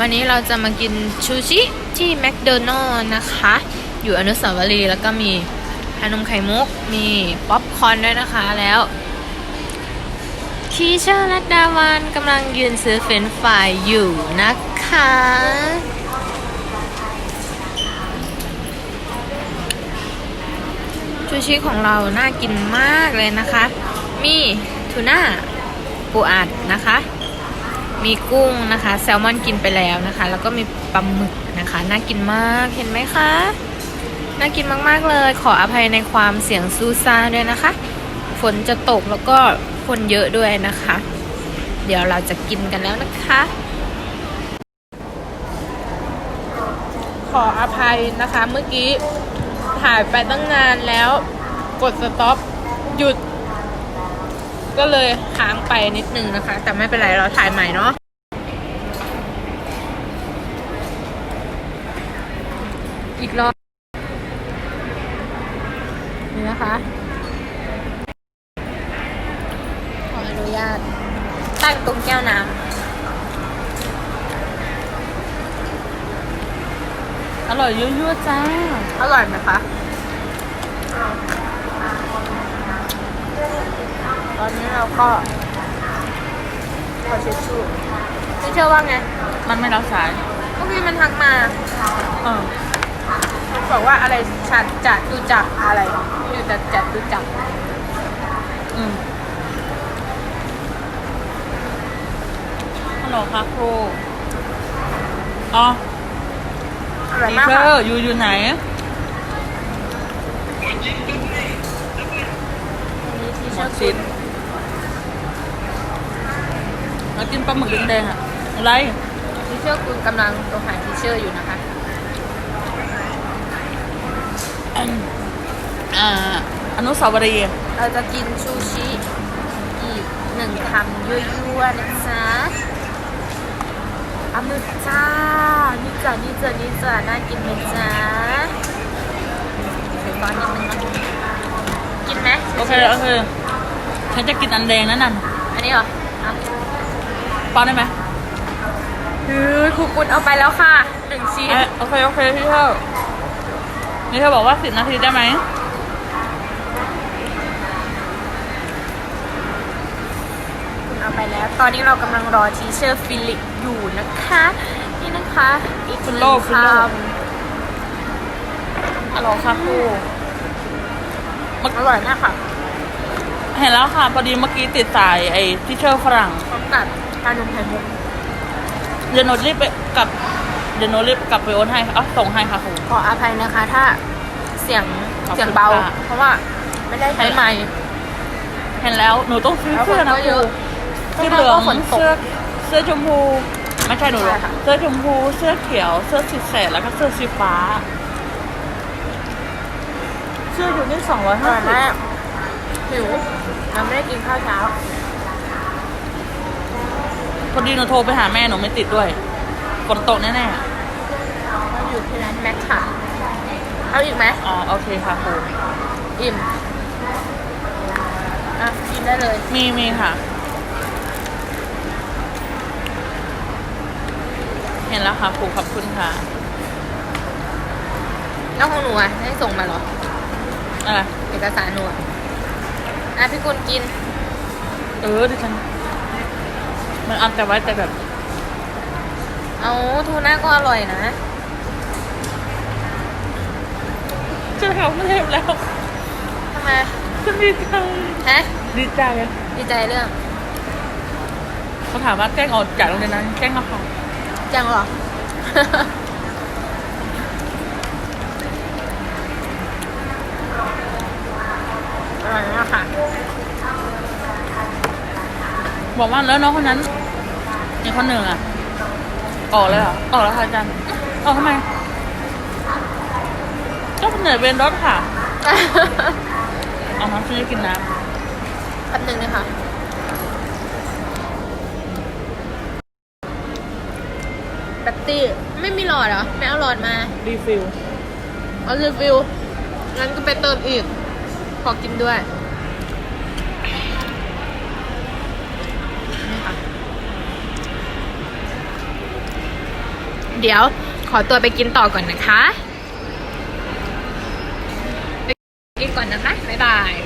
วันนี้เราจะมากินชูชิที่แมคโดนัลล์นะคะ อยู่อนุสาวรีย์แล้วก็มีฮานมไข่มุก มีป๊อปคอร์นด้วยนะคะแล้วทีเชอร์รัตดาวันกำลังยืนซื้อเฟรนฟรายอยู่นะคะ ชูชิของเราน่ากินมากเลยนะคะ มีทูน่าปูอัดนะคะ มีกุ้งนะคะ แซลมอนกินไปแล้วนะคะ แล้วก็มีปลาหมึกนะคะ น่ากินมากเห็นไหมคะ น่ากินมากๆเลย ขออภัยในความเสียงซูซ่าด้วยนะคะ ฝนจะตกแล้วก็คนเยอะด้วยนะคะ เดี๋ยวเราจะกินกันแล้วนะคะ ขออภัยนะคะเมื่อกี้ถ่ายไปตั้งนานแล้ว กดสต็อปหยุด ก็เลยค้างไปนิดนึงนะคะ แต่ไม่เป็นไรเราถ่ายใหม่เนาะอีกรอบนี่นะคะ ขออนุญาตตั้งตรงแก้วน้ำอร่อยยั่วๆจ้า อร่อยไหมคะ ตอนนี้เราก็ขอเช็ดชูไม่เชื่อว่าไงมันไม่รับสายเมื่อกี้มันทักมาเออบอกว่าอะไรฉันจัดดูจักอะไรอยู่จัดจัดดูจักอืมฮัลโหลค่ะครูอ๋ออร่อยทีมากเชอค่ะร์อยู่อยู่ไหนนี่ที่หมเชื่อดคุชิ้ณ นแล้วกินปลาหมึกแดงๆอะอะไรที่เชื่อคุณกำลังตัวหาที่เชื่ออยู่นะคะ อ่า อนุสาวรีย์เราจะกินชูชิอีกหนึ่งคำยั่วๆนะจ๊ะเอามือจ้า นี่จ้ะนี่จ้ะนี่จ้ะน่ากินไหมจ๊ะใส่ซอสนิดนึงนะกินไหมโอเค โอเคฉันจะกินอันแดงนั่นน่ะ อันนี้เหรอเอา ป้อนได้ไหมเฮ้ยครูกุลเอาไปแล้วค่ะหนึ่งชิ้นเอ้ยโอเคโอเคพี่เชอร์นี่เธอบอกว่าสิบนาทีได้ไหมคุณเอาไปแล้ว ตอนนี้เรากำลังรอทีเชอร์ฟิลิปอยู่นะคะ นี่นะคะ อีกหนึ่งโลกคคุณโลกำฮัลโหลค่ะครูอร่อยมากค่ะ เห็นแล้วค่ะ พอดีเมื่อกี้ติดสายไอ้ที่เชอร์ฝรั่ง พร้อมกับ ชานมไข่มุกเดี๋ยวโนตรีบไปกลับเดี๋ยวโนตรีบกลับไปโอนให้ค่ะอ๋อส่งให้ค่ะครูขออภัยนะคะ ถ้าเสียงขอบคุณเสียงเบา ค่ะ เพราะว่าไม่ได้ใช้ไมค์เห็นแล้วหนูต้องซื้อแล้วเสื้อคนนะก็คเยรูอะเสื้อเหลืองข้างนอกก็ฝนตก เสื้อเสื้อชมพูไม่ใช่หนูหรอกใช่ค่ะ เสื้อชมพูเสื้อเขียว เสื้อสีแสดแล้วก็เสื้อสีฟ้า เสื้ออยู่นี่สองร้อยอห้าร่อยสิบมากหิวเราไม่ได้กินข้าวเช้า พอดีหนูโทรไปหาแม่หนูไม่ติดด้วยฝนตกแน่เราอยู่ที่ร้านแม็กค่ะ เอาอีกไหมๆอ๋อโอเคค่ะครูอิ่ม อะกินได้เลย มีมีค่ะ เห็นแล้วค่ะครูขอบคุณค่ะแล้วของหนูอะให้ส่งมาเหรอ อะไรเอกสารหนูอะอะพี่กุลกิน เออดิฉัน มันเอาแต่ไว้แต่แบบ เอาทูน่าก็อร่อยนะจะทำไม่ได้แล้วทำไมฉันดีใจฮะดีใจอะดีใจเรื่องเขาถามว่าแจ้งออกจากโรงเรียนนั้นแจ้งมาค่ะจังเหรออร่อยมากค่ะ บอกว่าแล้วน้องคนนั้นอีกคนหนึ่งอะ ออกเลยเหรอออกแล้วค่ะอาจารย์ออกทำไมก็เหนื่อยเวนรถค่ะ เอาน้ำซื้อกินน้แป๊บหนึงนะคะแบตตี้ไม่มีหลอดเหรอ ไม่เอาหลอดมาำรีฟิล เอารีฟิลงั้นก็ไปเติมอีก ขอกินด้วย นี่ค่ะ เดี๋ยวขอตัวไปกินต่อก่อนนะคะ ไปกินก่อนนะคะ บ๊ายบาย